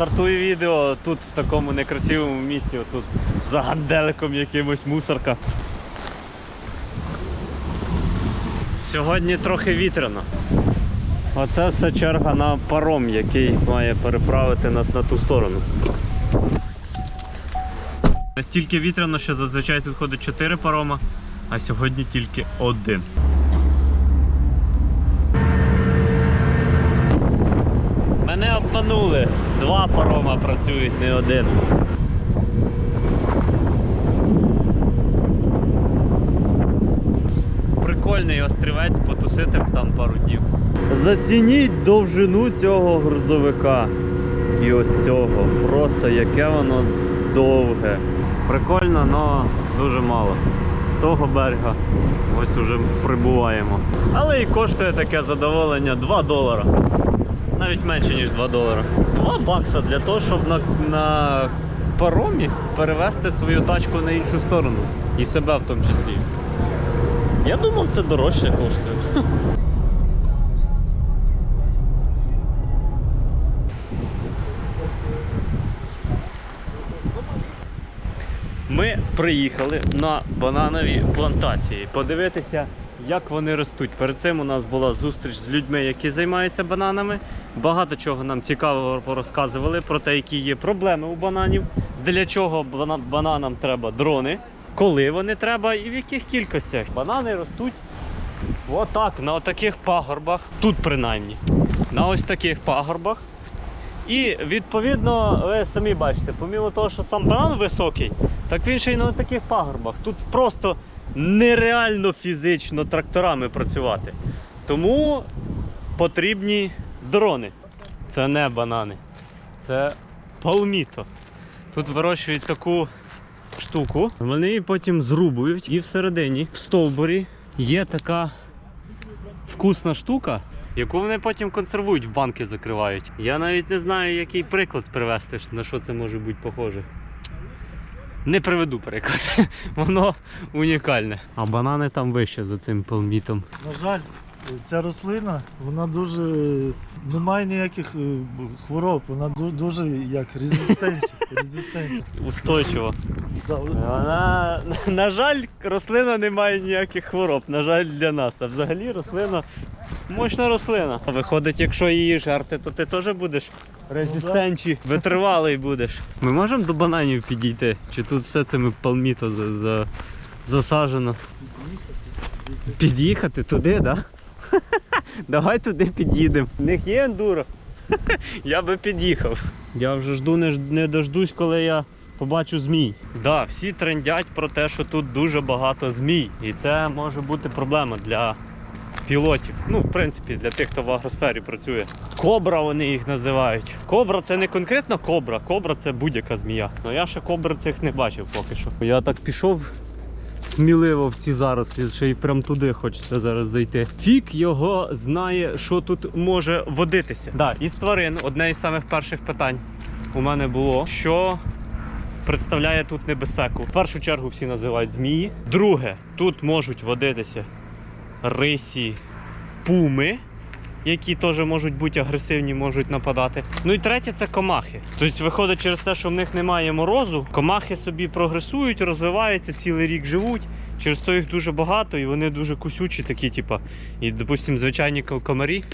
Стартую відео тут в такому некрасивому місці, отут за ганделиком якимось мусорка. Сьогодні трохи вітряно. Оце все черга на паром, який має переправити нас на ту сторону. Настільки вітряно, що зазвичай тут ходить 4 парома, а сьогодні тільки один. Мене. Два парома працюють, не один. Прикольний острівець, потусити там пару днів. Зацініть довжину цього грузовика. І ось цього. Просто яке воно довге. Прикольно, але дуже мало. З того берега ось уже прибуваємо. Але і коштує таке задоволення 2 долара. Навіть менше, ніж 2 долара. 2 бакса для того, щоб на, на паромі перевезти свою тачку на іншу сторону. І себе в тому числі. Я думав, це дорожче коштує. Ми приїхали на бананові плантації подивитися, як вони ростуть. Перед цим у нас була зустріч з людьми, які займаються бананами. Багато чого нам цікавого розказували про те, які є проблеми у бананів, для чого бананам треба дрони, коли вони треба і в яких кількостях. Банани ростуть отак, на таких пагорбах, тут принаймні. На ось таких пагорбах. І відповідно, ви самі бачите, помимо того, що сам банан високий, так він ще й на таких пагорбах. Тут просто нереально фізично тракторами працювати. Тому потрібні дрони. Це не банани, це палміто. Тут вирощують таку штуку, вони її потім зрубують, і всередині, в стовбурі, є така вкусна штука, яку вони потім консервують, в банки закривають. Я навіть не знаю, який приклад привести, на що це може бути похоже. Не приведу приклад. Воно унікальне. А банани там вище за цим полмітом. На жаль, ця рослина, вона дуже не має ніяких е, хвороб, вона дуже як резистентна. Устойчиво. Вона, на жаль, рослина не має ніяких хвороб. На жаль, для нас. А взагалі рослина мощна рослина. Виходить, якщо її жерти, то ти теж будеш резистенчий, витривалий будеш. Ми можемо до бананів підійти? Чи тут все цими палміто за, за, засаджено? Під'їхати туди, так? Да? Давай туди під'їдемо. В них є ендуро. Я би під'їхав. Я вже жду, не, не дождусь, коли я побачу змій. Да, всі трендять про те, що тут дуже багато змій. І це може бути проблема для пілотів. Ну, в принципі, для тих, хто в агросфері працює. Кобра вони їх називають. Кобра це не конкретно кобра, кобра це будь-яка змія. Ну я ще кобр цих не бачив поки що. Я так пішов сміливо в ці зарослі, що й прям туди хочеться зараз зайти. Фік його знає, що тут може водитися. Да, із тварин одне із самих перших питань у мене було, що представляє тут небезпеку. В першу чергу всі називають змії. Друге, тут можуть водитися рисі, пуми. Які теж можуть бути агресивні, можуть нападати. Ну і третє це комахи. Тобто, виходить через те, що в них немає морозу, комахи собі прогресують, розвиваються, цілий рік живуть. Через то їх дуже багато і вони дуже кусючі, такі, типа. І, допустимо, звичайні комарі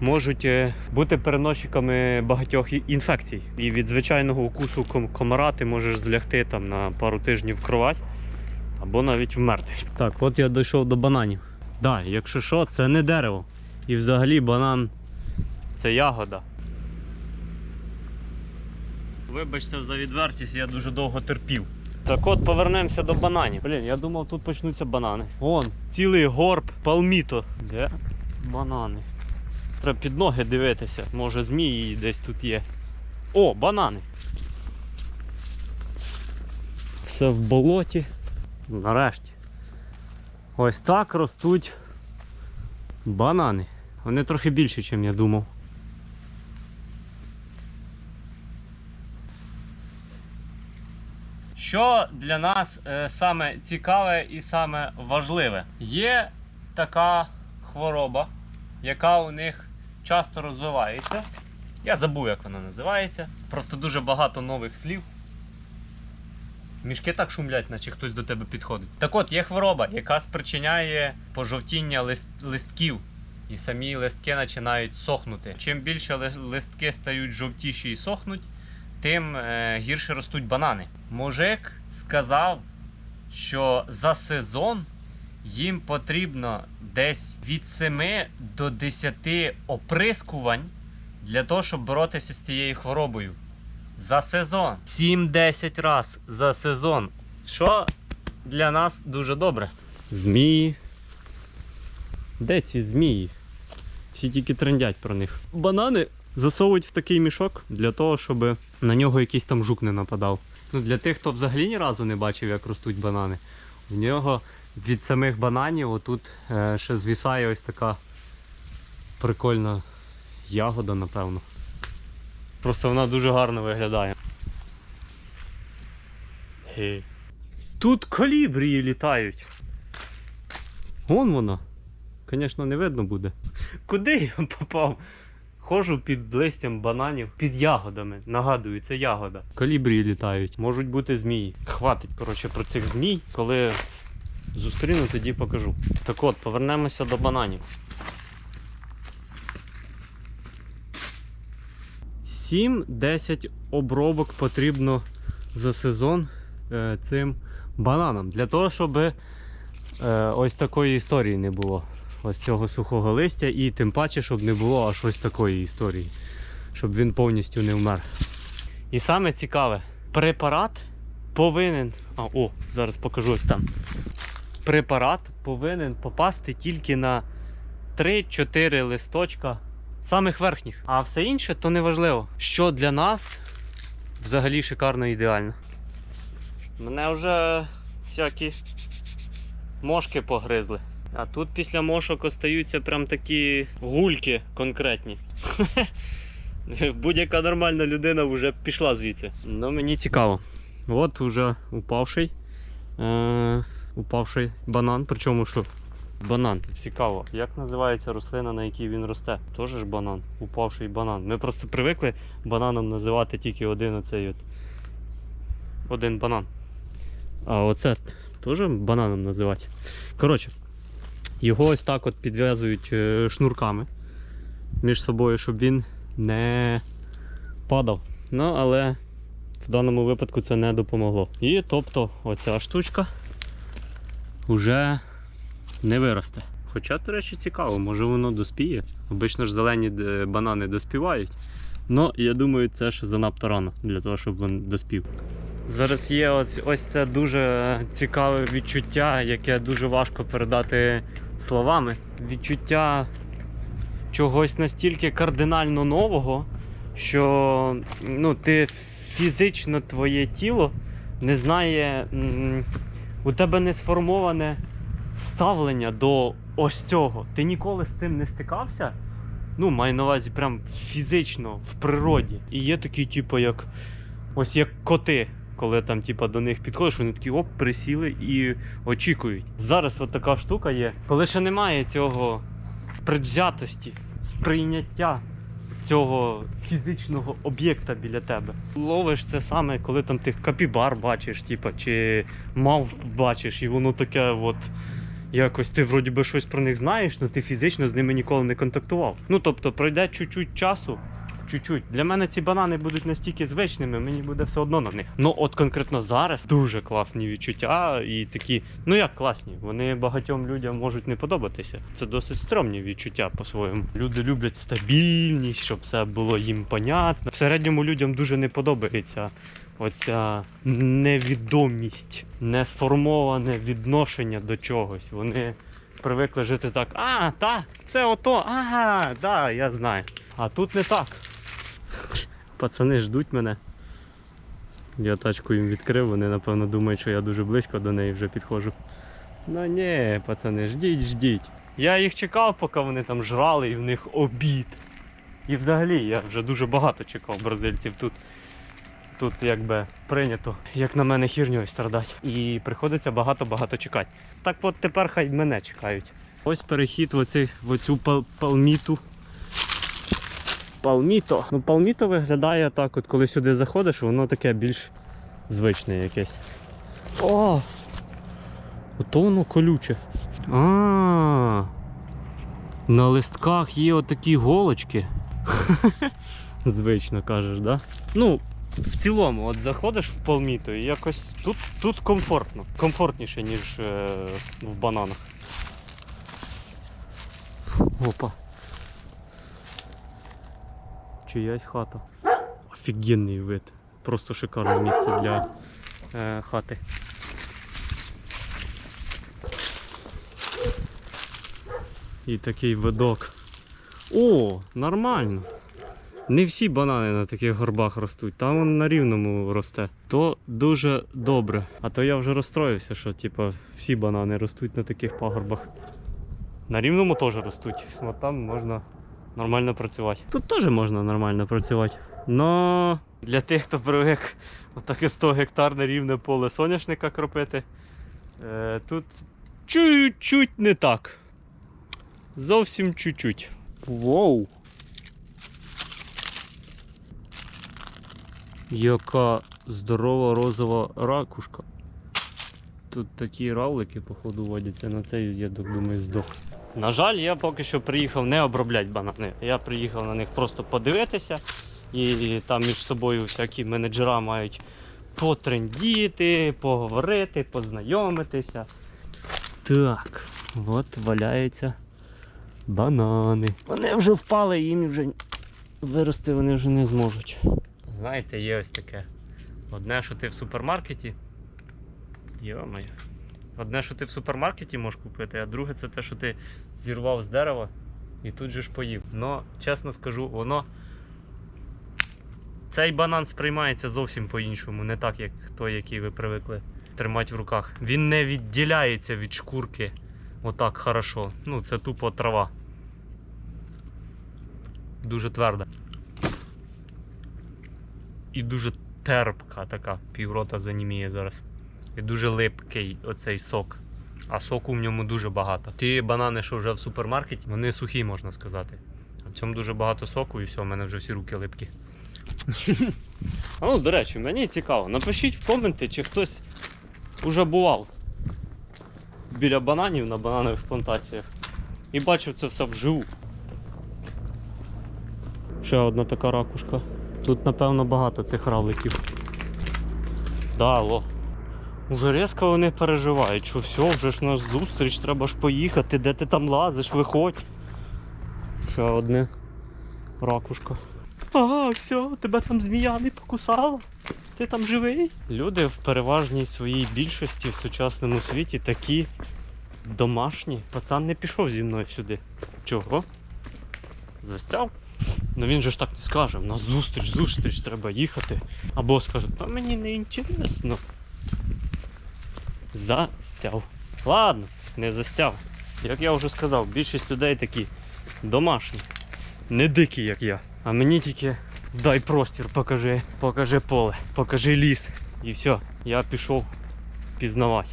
можуть е, бути переносчиками багатьох інфекцій. І від звичайного укусу комара ти можеш злягти там на пару тижнів в кровать або навіть вмерти. Так, от я дійшов до бананів. Так, якщо що, це не дерево. І взагалі банан це ягода. Вибачте за відвертість, я дуже довго терпів. Так от повернемося до бананів. Блін, я думав, тут почнуться банани. Вон, цілий горб палміто. Де банани? Треба під ноги дивитися. Може змії десь тут є. О, банани. Все в болоті. Нарешті. Ось так ростуть банани. Вони трохи більші, ніж я думав. Що для нас е, саме цікаве і саме важливе? Є така хвороба, яка у них часто розвивається. Я забув, як вона називається. Просто дуже багато нових слів. Мішки так шумлять, наче хтось до тебе підходить. Так от, є хвороба, яка спричиняє пожовтіння лист, листків. І самі листки починають сохнути. Чим більше листки стають жовтіші і сохнуть, тим е, гірше ростуть банани. Мужик сказав, що за сезон їм потрібно десь від 7 до 10 оприскувань для того, щоб боротися з цією хворобою. За сезон. 7-10 раз за сезон. Що для нас дуже добре. Змії. Де ці змії? Всі тільки трендять про них. Банани засовують в такий мішок для того, щоб на нього якийсь там жук не нападав. Ну, для тих, хто взагалі ні разу не бачив, як ростуть банани, в нього від самих бананів отут е, ще звісає ось така прикольна ягода, напевно. Просто вона дуже гарно виглядає. Тут колібрії літають. Вон вона. Звісно, не видно буде. Куди я попав? Ходжу під листям бананів, під ягодами. Нагадую, це ягода. Колібрії літають, можуть бути змії. Хватить, коротше, про цих змій. Коли зустріну, тоді покажу. Так от, повернемося до бананів. 7-10 обробок потрібно за сезон е, цим бананам. Для того, щоб е, ось такої історії не було. Ось цього сухого листя, і тим паче, щоб не було аж ось такої історії. Щоб він повністю не вмер. І саме цікаве, препарат повинен. А, о, зараз покажу ось там. Препарат повинен попасти тільки на 3-4 листочка самих верхніх. А все інше то не важливо. Що для нас взагалі шикарно ідеально. Мене вже всякі мошки погризли. А тут після мошок остаються прям такі гульки конкретні. Будь-яка нормальна людина вже пішла звідси. Ну мені цікаво. От уже упавший. Е- упавший банан. Причому що? Банан. Цікаво. Як називається рослина, на якій він росте? Теж ж банан. Упавший банан. Ми просто привикли бананом називати тільки один оцей от. Один банан. А оце теж бананом називати. Коротше, його ось так от підв'язують е, шнурками між собою, щоб він не падав. Ну, але в даному випадку це не допомогло. І тобто оця штучка вже не виросте. Хоча, до речі, цікаво, може воно доспіє. Обично ж зелені е, банани доспівають. Ну, я думаю, це ж занадто рано для того, щоб він доспів. Зараз є ось, ось це дуже цікаве відчуття, яке дуже важко передати словами. Відчуття чогось настільки кардинально нового, що ну, ти фізично твоє тіло не знає, у тебе не сформоване ставлення до ось цього. Ти ніколи з цим не стикався. Ну, маю на увазі прям фізично, в природі. І є такі, типу, як ось як коти, коли там, типу, до них підходиш, вони такі оп, присіли і очікують. Зараз от така штука є, коли ще немає цього предвзятості, сприйняття цього фізичного об'єкта біля тебе. Ловиш це саме, коли там тих капібар бачиш, типу, чи мав бачиш, і воно таке от. Якось ти вроді би щось про них знаєш, але ти фізично з ними ніколи не контактував. Ну тобто пройде чуть-чуть часу, чуть-чуть. Для мене ці банани будуть настільки звичними, мені буде все одно на них. Ну от конкретно зараз дуже класні відчуття і такі, ну як класні, вони багатьом людям можуть не подобатися. Це досить стрьомні відчуття по-своєму. Люди люблять стабільність, щоб все було їм понятно. В середньому людям дуже не подобається оця невідомість, несформоване відношення до чогось. Вони привикли жити так. А, так, це ото, ага, да, я знаю. А тут не так. Пацани ждуть мене. Я тачку їм відкрив, вони напевно думають, що я дуже близько до неї вже підходжу. Ну ні, пацани, ждіть, ждіть. Я їх чекав, поки вони там жрали і в них обід. І взагалі я вже дуже багато чекав бразильців тут. Тут якби прийнято, як на мене, хірньою страдати. І приходиться багато-багато чекати. Так от тепер хай мене чекають. Ось перехід в, оці, в оцю пал- палміту. Палміто. Ну, палміто виглядає так, от коли сюди заходиш, воно таке більш звичне якесь. О! Ото воно колюче. А-а! На листках є отакі голочки. Звично кажеш, да? Ну, в цілому, от заходиш в палміто і якось тут, тут комфортно. Комфортніше, ніж е, в бананах. Опа. Чиясь хата. Офігенний вид. Просто шикарне місце для е, хати. І такий видок. О, нормально. Не всі банани на таких горбах ростуть, там он на рівному росте. То дуже добре. А то я вже розстроївся, що типа, всі банани ростуть на таких пагорбах. На рівному теж ростуть. От там можна нормально працювати. Тут теж можна нормально працювати. Но для тих, хто привик отаке 100 гектарне рівне поле соняшника кропити, е, тут чуть-чуть не так. Зовсім чуть-чуть. Воу! Яка здорова розова ракушка. Тут такі равлики, походу, водяться на цей, я так думаю, здох. На жаль, я поки що приїхав не обробляти банани. Я приїхав на них просто подивитися. І там між собою всякі менеджера мають потрендіти, поговорити, познайомитися. Так, от валяються банани. Вони вже впали, їм вже вирости вони вже не зможуть. Знаєте, є ось таке. Одне, що ти в супермаркеті. Йо-моє. Одне, що ти в супермаркеті можеш купити, а друге це те, що ти зірвав з дерева і тут же ж поїв. Но, чесно скажу, воно. Цей банан сприймається зовсім по-іншому, не так, як той, який ви привикли тримати в руках. Він не відділяється від шкурки отак хорошо. Ну, це тупо трава. Дуже тверда. І дуже терпка така, піврота заніміє зараз. І дуже липкий оцей сок. А соку в ньому дуже багато. Ті банани, що вже в супермаркеті, вони сухі, можна сказати. А в цьому дуже багато соку і все, в мене вже всі руки липкі. А ну, до речі, мені цікаво. Напишіть в коменти, чи хтось уже бував біля бананів на бананових плантаціях і бачив це все вживу. Ще одна така ракушка. Тут, напевно, багато цих равликів. Да, алло. Уже різко вони переживають, що все, вже ж наш зустріч, треба ж поїхати, де ти там лазиш, виходь. Ще одне ракушка. Ага, все, тебе там змія не покусала. Ти там живий? Люди в переважній своїй більшості в сучасному світі такі домашні. Пацан не пішов зі мною сюди. Чого? Застяв? Ну він же ж так не скаже, нас зустріч, зустріч, треба їхати. Або скаже, та мені не інтересно. Застяв. Ладно, не застяв. Як я вже сказав, більшість людей такі домашні. Не дикі, як я. А мені тільки дай простір, покажи, покажи поле, покажи ліс. І все, я пішов пізнавати.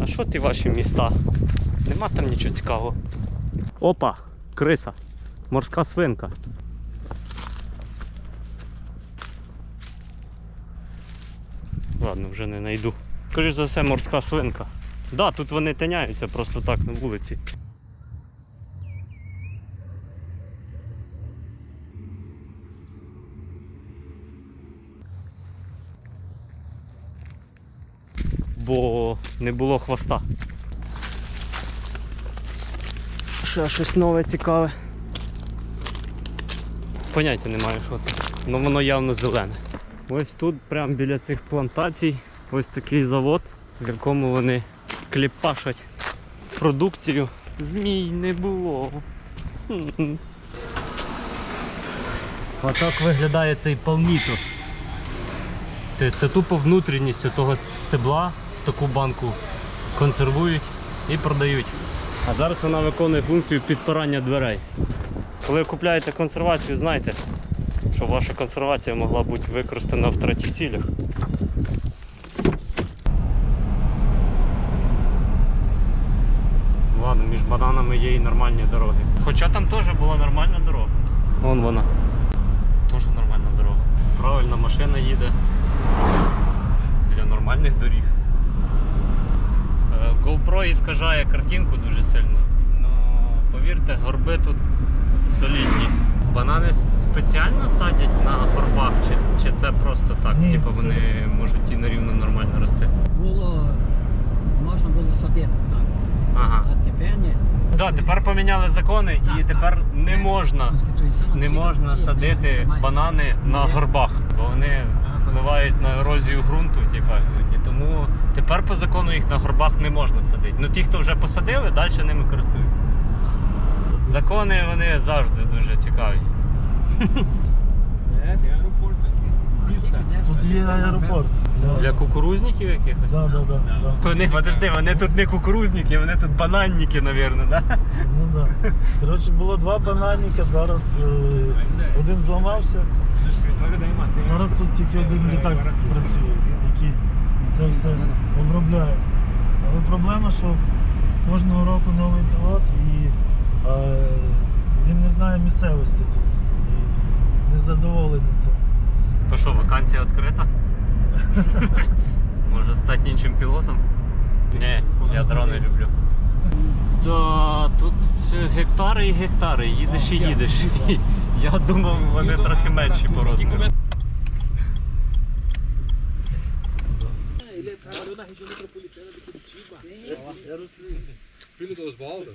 А що ти ваші міста? Нема там нічого цікавого. Опа, криса, морська свинка. Ладно, вже не знайду. Скоріш за все, морська свинка. Так, да, тут вони тиняються просто так на вулиці. Бо не було хвоста. Ще щось нове цікаве. Поняття немає, що це. Ну воно явно зелене. Ось тут, прямо біля цих плантацій, ось такий завод, в якому вони кліпашать продукцію. Змій не було. Отак виглядає цей палміто. Тобто це тупо внутрішність того стебла в таку банку консервують і продають. А зараз вона виконує функцію підпирання дверей. Коли ви купляєте консервацію, знайте, що ваша консервація могла бути використана в третіх цілях. Ладно, між бананами є і нормальні дороги. Хоча там теж була нормальна дорога. Вон вона. Теж нормальна дорога. правильна машина їде для нормальних доріг. Е, GoPro іскажає картинку дуже сильно. Ну, повірте, горби тут солідні. Банани спеціально садять на горбах, чи, чи це просто так? Ні, типу це- вони можуть і на рівно нормально рости. Було, можна було садити так, Ага. А тепер тепер поміняли закони і тепер не можна не можна садити банани на горбах, бо вони впливають на ерозію ґрунту. Тому тепер по закону їх на горбах не можна садити. Ну ті, хто вже посадили, далі ними користуються. Закони вони завжди дуже цікаві. Тут є аеропорт. Для кукурузників якихось. Да, да, да, да. Вони, подожди, вони тут не кукурузники, вони тут бананники, мабуть, да? Ну да. Коротше, було два бананіка, зараз е, один зламався. Зараз тут тільки один літак працює, який це все обробляє. Але проблема, що кожного року новий пілот і е, він не знає місцевості тут. І не задоволений цим. То що, вакансія відкрита? Може стати іншим пілотом? Ні, я дрони люблю. Та тут гектари і гектари, їдеш і їдеш. Я думав, вони трохи менші по розміру. Filho do Oswaldo?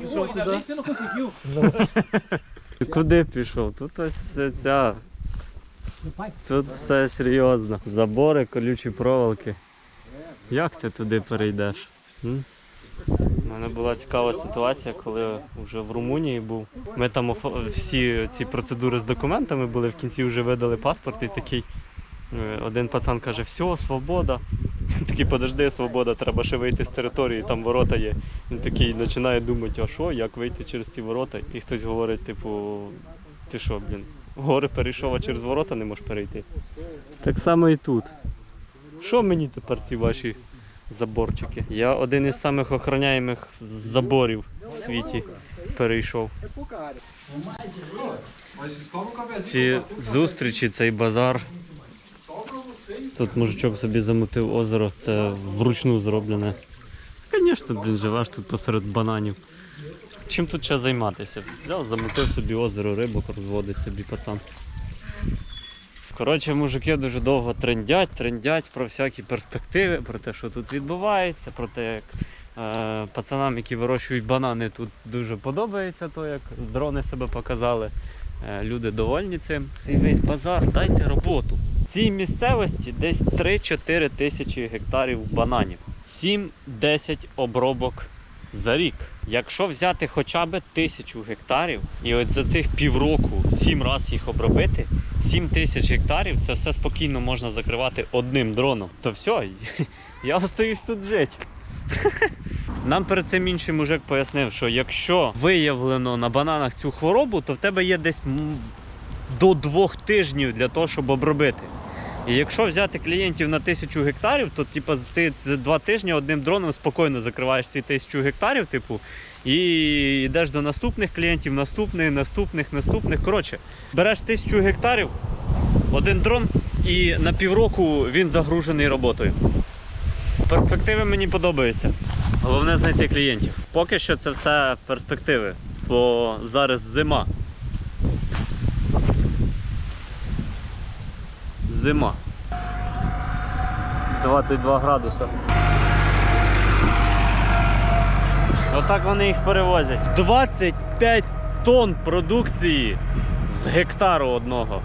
Пішов туди. Você não conseguiu? Куди пішов? Тут ось ця. Тут все серйозно. Забори, колючі проволоки. Як ти туди перейдеш? М? У мене була цікава ситуація, коли вже в Румунії був. Ми там всі ці процедури з документами були, в кінці вже видали паспорт і такий. Е, Один пацан каже, все, свобода. Такий, подожди, свобода, треба ще вийти з території, там ворота є. Він такий починає думати, а що, як вийти через ці ворота? І хтось говорить, типу, ти що, блін, гори перейшов, а через ворота не можеш перейти. Так само і тут. Що мені тепер ці ваші заборчики? Я один із самих охороняємих заборів в світі перейшов. Ці зустрічі, цей базар. Тут мужичок собі замутив озеро, це вручну зроблене. Звісно, блін, живеш тут посеред бананів. Чим тут ще займатися? Взяв, замутив собі озеро, рибок розводить собі пацан. Коротше, мужики дуже довго трендять, трендять про всякі перспективи, про те, що тут відбувається, про те, як е, пацанам, які вирощують банани, тут дуже подобається то, як дрони себе показали. Е, люди довольні цим. І весь базар, дайте роботу. Цій місцевості десь 3-4 тисячі гектарів бананів. 7-10 обробок за рік. Якщо взяти хоча б тисячу гектарів, і от за цих півроку сім разів їх обробити, 7 тисяч гектарів це все спокійно можна закривати одним дроном. То все, я остаюсь тут жити. Нам перед цим інший мужик пояснив, що якщо виявлено на бананах цю хворобу, то в тебе є десь до двох тижнів для того, щоб обробити. І якщо взяти клієнтів на тисячу гектарів, то типу, ти за два тижні одним дроном спокійно закриваєш ці тисячу гектарів, типу, і йдеш до наступних клієнтів, наступних, наступних, наступних. Коротше, береш тисячу гектарів, один дрон, і на півроку він загружений роботою. Перспективи мені подобаються. Головне знайти клієнтів. Поки що це все перспективи, бо зараз зима. Зима. 22 градуса. Отак вони їх перевозять. 25 тонн продукції з гектару одного.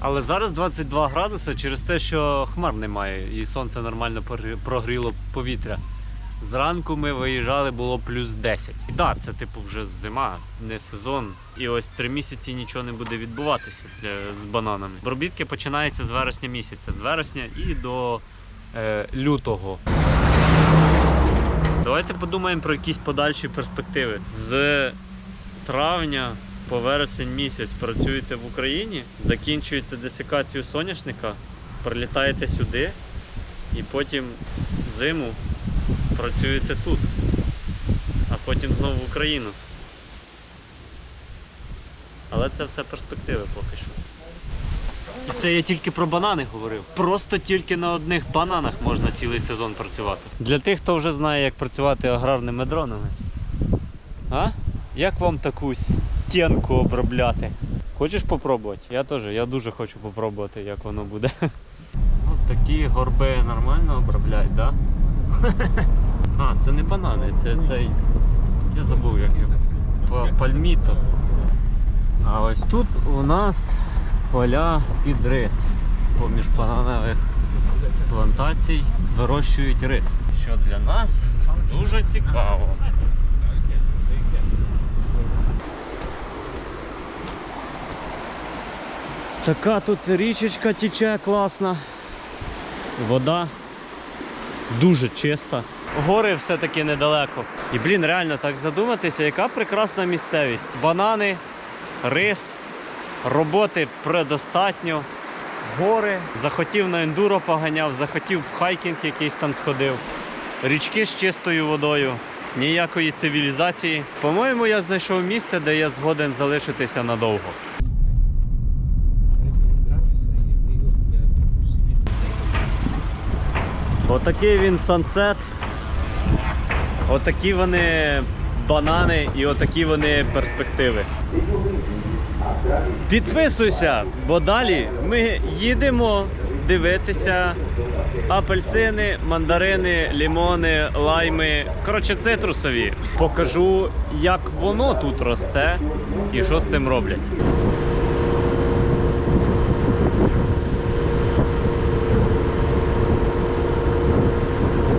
Але зараз 22 градуси через те, що хмар немає і сонце нормально прогріло повітря. Зранку ми виїжджали, було плюс 10. І так, це типу вже зима, не сезон. І ось три місяці нічого не буде відбуватися для, з бананами. Обробітки починаються з вересня місяця, з вересня і до е, лютого. Давайте подумаємо про якісь подальші перспективи. З травня по вересень місяць працюєте в Україні, закінчуєте десикацію соняшника, прилітаєте сюди і потім зиму працюєте тут, а потім знову в Україну. Але це все перспективи поки що. І це я тільки про банани говорив. Просто тільки на одних бананах можна цілий сезон працювати. Для тих, хто вже знає, як працювати аграрними дронами. А? Як вам таку стінку обробляти? Хочеш попробувати? Я теж, я дуже хочу попробувати, як воно буде. Ну, такі горби нормально обробляють, так? Да? А, це не банани, це цей. Я забув, як його. Пальміто. А ось тут у нас поля під рис. Поміж бананових плантацій вирощують рис. Що для нас дуже цікаво. Така тут річечка тече класна. Вода дуже чиста. Гори все-таки недалеко. І блін, реально так задуматися, яка прекрасна місцевість. Банани, рис, роботи предостатньо. Гори. Захотів на ендуро поганяв, захотів в хайкінг якийсь там сходив. Річки з чистою водою. Ніякої цивілізації. По-моєму, я знайшов місце, де я згоден залишитися надовго. Отакий він сансет. Отакі вони банани і отакі вони перспективи. Підписуйся, бо далі ми їдемо дивитися апельсини, мандарини, лімони, лайми. Коротше, цитрусові. Покажу, як воно тут росте і що з цим роблять.